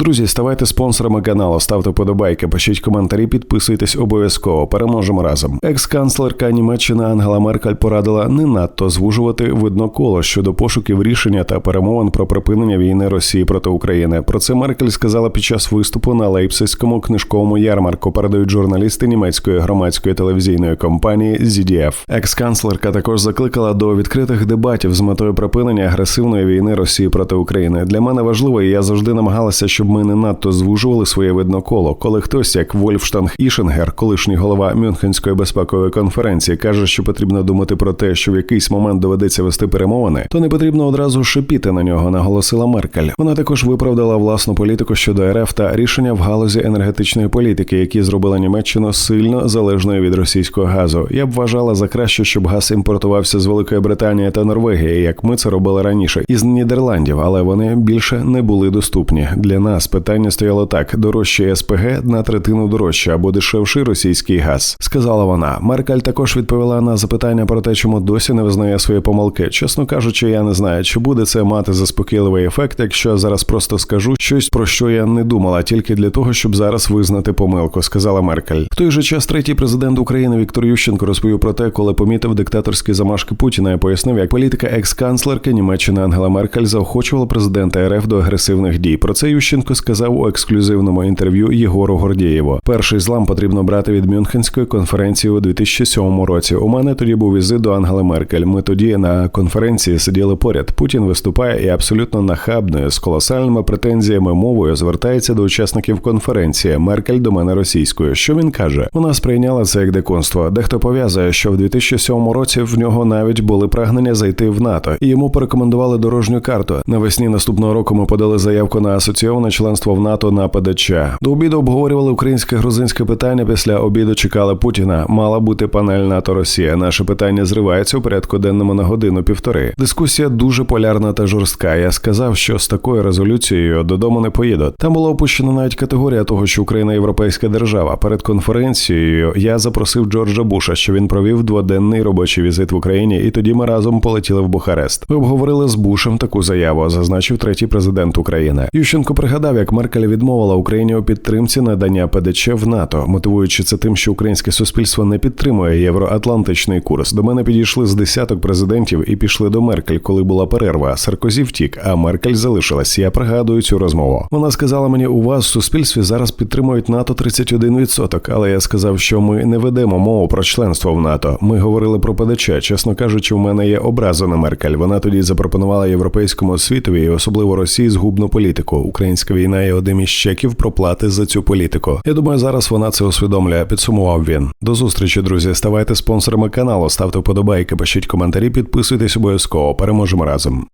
Друзі, ставайте спонсорами каналу, ставте подобайки, пишіть коментарі, підписуйтесь обов'язково. Переможемо разом. Екс-канцлерка Німеччини Ангела Меркель порадила не надто звужувати видно коло щодо пошуків рішення та перемовин про припинення війни Росії проти України. Про це Меркель сказала під час виступу на Лейпцизькому книжковому ярмарку. Передають журналісти німецької громадської телевізійної компанії ZDF. Екс-канцлерка також закликала до відкритих дебатів з метою припинення агресивної війни Росії проти України. Для мене важливо, і я завжди намагалася, щоб ми не надто звужували своє видно коло. Коли хтось, як Вольфштанг Ішенгер, колишній голова Мюнхенської безпекової конференції, каже, що потрібно думати про те, що в якийсь момент доведеться вести перемовини, то не потрібно одразу шипіти на нього, наголосила Меркель. Вона також виправдала власну політику щодо РФ та рішення в галузі енергетичної політики, які зробили Німеччину сильно залежною від російського газу. Я б вважала за краще, щоб газ імпортувався з Великої Британії та Норвегії, як ми це робили раніше, із Нідерландів, але вони більше не були доступні для нас. Питання стояло так: дорожче СПГ на третину дорожче або дешевший російський газ, сказала вона. Меркель також відповіла на запитання про те, чому досі не визнає свої помилки. Чесно кажучи, я не знаю, чи буде це мати заспокійливий ефект, якщо я зараз просто скажу щось про що я не думала, тільки для того, щоб зараз визнати помилку, сказала Меркель. В той же час третій президент України Віктор Ющенко розповів про те, коли помітив диктаторські замашки Путіна і пояснив, як політика екс-канцлерки Німеччини Ангела Меркель заохочувала президента РФ до агресивних дій. Про це Ющенко сказав у ексклюзивному інтерв'ю Єгору Гордєєву. Перший злам потрібно брати від Мюнхенської конференції у 2007 році. У мене тоді був візит до Ангели Меркель. Ми тоді на конференції сиділи поряд. Путін виступає і абсолютно нахабною з колосальними претензіями мовою звертається до учасників конференції. Меркель до мене російською. Що він каже? Вона сприйняла це як дикунство. Дехто пов'язує, що в 2007 році в нього навіть були прагнення зайти в НАТО, і йому порекомендували дорожню карту. Навесні наступного року ми подали заявку на асоційоване членство в НАТО на ПДЧ. До обіду обговорювали українське грузинське питання. Після обіду чекали Путіна. Мала бути панель НАТО Росія. Наше питання зривається у порядку денному на годину півтори. Дискусія дуже полярна та жорстка. Я сказав, що з такою резолюцією додому не поїду. Там було опущено навіть категорія того, що Україна європейська держава. Перед конференцією я запросив Джорджа Буша, що він провів дводенний робочий візит в Україні, і тоді ми разом полетіли в Бухарест. Ми обговорили з Бушем таку заяву, зазначив третій президент України. Ющенко пригадав, як Меркель відмовила Україні у підтримці надання ПДЧ в НАТО, мотивуючи це тим, що українське суспільство не підтримує євроатлантичний курс. До мене підійшли з десяток президентів і пішли до Меркель, коли була перерва. Саркозі втік, а Меркель залишилась. Я пригадую цю розмову. Вона сказала мені: у вас в суспільстві зараз підтримують НАТО 31%, але я сказав, що ми не ведемо мову про членство в НАТО. Ми говорили про ПДЧ. Чесно кажучи, у мене є образа на Меркель. Вона тоді запропонувала європейському світові і особливо Росії згубну політику. Українська війна є одним із чеків проплати за цю політику. Я думаю, зараз вона це усвідомлює. Підсумував він. До зустрічі, друзі. Ставайте спонсорами каналу, ставте вподобайки, пишіть коментарі, підписуйтесь обов'язково. Переможемо разом.